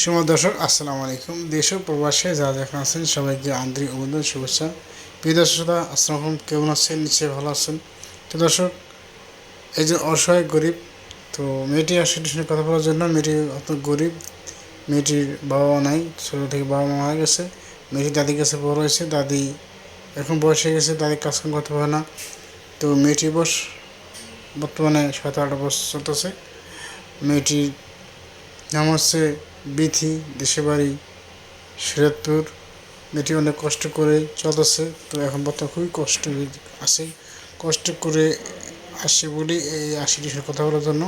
সুমা দর্শক আসসালামু আলাইকুম। দেশ ও প্রবাসে যারা দেখেন আছেন সবাইকে আন্তরিক অভিনন্দন শুভেচ্ছা। প্রিয় দর্শক শ্রোতা, আসসালামু কেমন আছেন? নিশ্চয়ই ভালো আছেন। তো দর্শক যে অসহায় গরিব তো মেয়েটি আসলে সঙ্গে কথা বলার জন্য মেয়েটি অত গরিব মেয়েটির বাবা নাই ছোটো থেকে বাবা মা মারা গেছে মেয়েটি দাদির কাছে বড় হয়েছে দাদি এখন বয়স হয়ে গেছে দাদি কাজকাম করতে পারে না। তো মেয়েটির বয়স বর্তমানে সাত আট বছর চলতেছে। মেয়েটির নাম হচ্ছে বিথি দেশে বাড়ি সিরাজপুর মেয়েটি অনেক কষ্ট করে চলতেছে তো এখন বর্তমানে খুবই কষ্ট আছে। কষ্ট করে আসছে বলি এই আশিটি সাথে কথা বলার জন্য।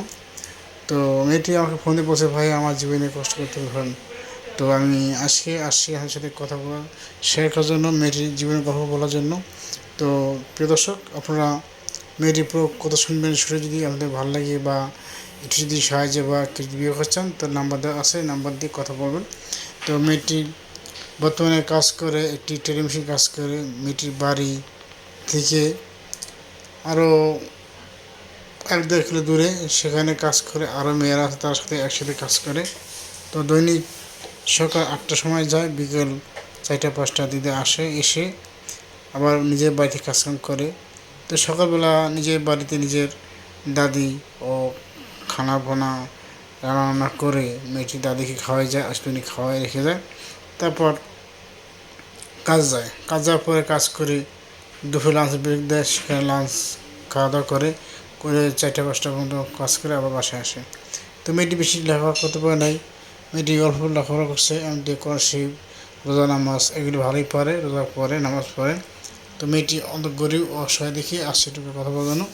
তো মেয়েটি আমাকে ফোনে বলছে, ভাই, আমার জীবনে কষ্ট করতে পারেন তো আমি আজকে আসছি আমার সাথে কথা বলা, শেয়ার করার জন্য মেয়েটির জীবনের গল্প বলার জন্য। তো প্রিয় দর্শক, আপনারা মেয়েটির পুরো কথা শুনবেন, শুনে যদি আপনাদের ভালো লাগে বা একটু যদি সাহায্য বা কিছু বিয়ে করছেন তো নাম্বার দেওয়া আছে নাম্বার দিয়ে কথা বলবেন। তো মেয়েটি বর্তমানে কাজ করে, একটি টেলিমেশিন কাজ করে, মেয়েটির বাড়ি থেকে আরও এক দেড় কিলো দূরে সেখানে কাজ করে আরও মেয়েরা আছে তার সাথে একসাথে কাজ করে। তো দৈনিক সকাল আটটার সময় যায়, বিকেল চারটা পাঁচটা দিতে আসে, এসে আবার নিজের বাড়িতে কাজকাম করে। তো সকালবেলা নিজের বাড়িতে নিজের দাদি ও খানা বানা রান্না করে মেয়েটি দাদিকে খাওয়াই যায় আসবেনি খাওয়াই রেখে যায়। তারপর কাজ যায়। কাজ যাওয়ার পরে কাজ করে দুপুর লাঞ্চ ব্রেক দেয়, সেখানে লাঞ্চ খাওয়া দাওয়া করে করে চারটা, পাঁচটা পর্যন্ত কাজ করে আবার বাসায় আসে। তো মেয়েটি বেশি লেখাপড়া করতে পারে নাই। মেয়েটি অল্প লেখাপড়া করছে এমনি কোরআন শিব রোজা নামাজ এগুলি ভালোই পারে রোজা পড়ে, নামাজ পড়ে। তো মেয়েটি অন্ত গরিব অসহায় দেখি আসছে একটু কথা বলানো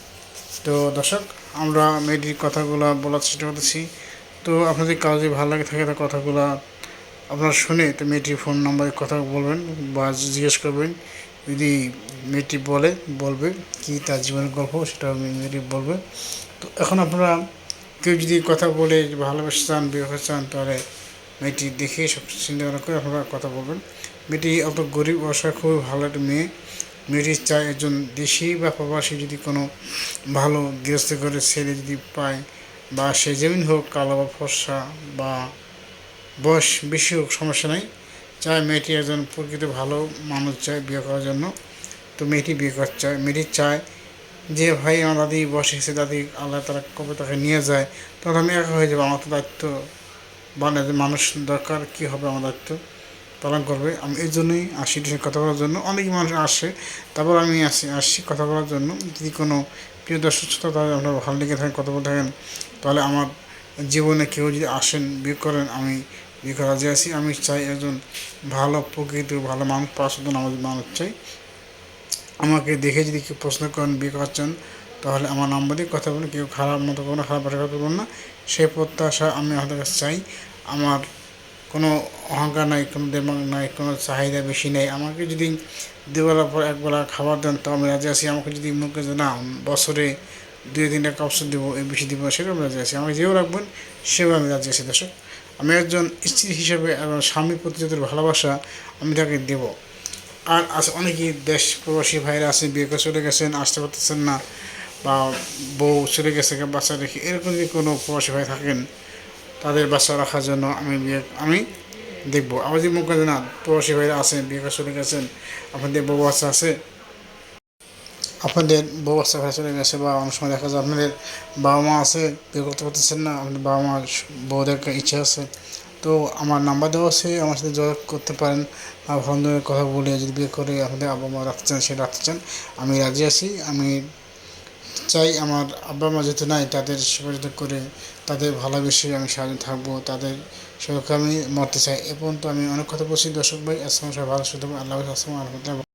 তো দর্শক, আমরা মেয়েটির কথাগুলো বলার চেষ্টা করতেছি। তো আপনাদের যদি ভালো লাগে থাকে, তার কথাগুলো আপনারা শুনে তো মেয়েটির ফোন নাম্বারে কথা বলবেন বা জিজ্ঞেস করবেন। যদি মেয়েটি বলে, বলবে কি তার জীবনের গল্প, সেটা মেয়েটি বলবে। তো এখন আপনারা কেউ যদি কথা বলে ভালোবাসতে চান, বিয়ে চান, তাহলে মেয়েটি দেখে সব চিন্তা ভাবনা করে আপনারা কথা বলবেন। মেয়েটি অত গরিব, অসহায়, খুবই ভালো একটা মেয়ে। মেয়েটি চায় একজন দেশি বা প্রবাসী যদি কোনো ভালো গৃহস্থ করে, ছেলে যদি পায় বা সে যেমন হোক কালো বা ফর্সা বা বয়স বেশি হোক, সমস্যা নাই। চায় মেয়েটি একজন প্রকৃত ভালো মানুষ চায় বিয়ে করার জন্য। তো মেয়েটি বিয়ে করতে চায়, মেয়েটি চায় যে, ভাই, আমার দাদি বসে এসে দাদি আল্লাহ তারা কবে তাকে নিয়ে যায়। তখন আমি একা হয়ে যাব, আমার তো দায়িত্ব মানে মানুষ দরকার, কী হবে আমার দায়িত্ব? পালন করবে। আমি এই জন্যই আসি কথা বলার জন্য। অনেক মানুষ আসে। তারপর আমি আসি আসছি কথা বলার জন্য। যদি কোনো প্রিয় দর্শক শ্রোতা তাহলে আপনারা ভালো লেগে থাকেন, কথা বলতে থাকেন, তাহলে আমার জীবনে কেউ যদি আসেন, বিয়ে করেন, আমি বিয়ে করা রাজি আছি। আমি চাই একজন ভালো, প্রকৃত, ভালো মানুষ জন্য আমাদের মানুষ চাই। আমাকে দেখে যদি কেউ প্রশ্ন করেন, বিয়ে করছেন তাহলে আমার নাম্বারে কথা বলে কেউ খারাপ মতো কোনো খারাপ কথা করবেন না। সেই প্রত্যাশা আমি আপনাদের কাছে চাই। আমার কোনো অহংকার নাই, কোনো দেমাগ নাই, কোনো চাহিদা বেশি নেই, আমাকে যদি দুবেলার পর একবেলা খাবার দেন, তো আমি রাজি আছি। আমাকে যদি মুখে যে না, বছরে দুই তিনটা কাপড় দেবো এই বেশি দেবো সেটাও আমি রাজি আছি। আমাকে যেও রাখবেন, সেও আমি রাজি আছি, দর্শক। আমি একজন স্ত্রী হিসেবে এবং স্বামী প্রতি যত ভালোবাসা আমি তাকে দেব। আর আছে অনেকেই দেশ প্রবাসী ভাইরা আছে বিয়ে করে চলে গেছেন, আসতে পারতেছেন না, বা বউ চলে গেছে, বাচ্চা রেখে, এরকম যদি কোনো প্রবাসী ভাই থাকেন তাদের বাচ্চা রাখার জন্য আমি বিয়ে, আমি দেখব। আমার যদি মুখ না? প্রবাসী ভাইরা আছেন বিয়ে করে চলে গেছেন। আপনাদের বউ বাচ্চা আছে? আপনাদের বউ বাচ্চা ভাই চলে গেছে বা অনেক সময় দেখা যায় আপনাদের বাবা মা আছে, বিয়ে করতে পারতেছেন না, আপনাদের বাবা মা বউদের ইচ্ছা আছে। তো আমার নাম্বার দেওয়া আছে, আমার সাথে যোগাযোগ করতে পারেন। বা বন্ধুদের কথা বলে যদি বিয়ে করে আপনাদের মা রাখতে চান সেটা রাখতে চান। আমি রাজি আছি, আমি চাই আমার আব্বা মা যেহেতু নাই, তাদের সুপারিশ করে তাদের ভালোবেসে আমি সাহায্য থাকব, তাদের সুরক্ষা আমি মরতে চাই। এ পর্যন্ত আমি অনেক কথা বলছি। দর্শক ভাই আসলাম সবাই ভালো সুযোগ আল্লাহ আসসালাম আলহামদুলিল্লাহ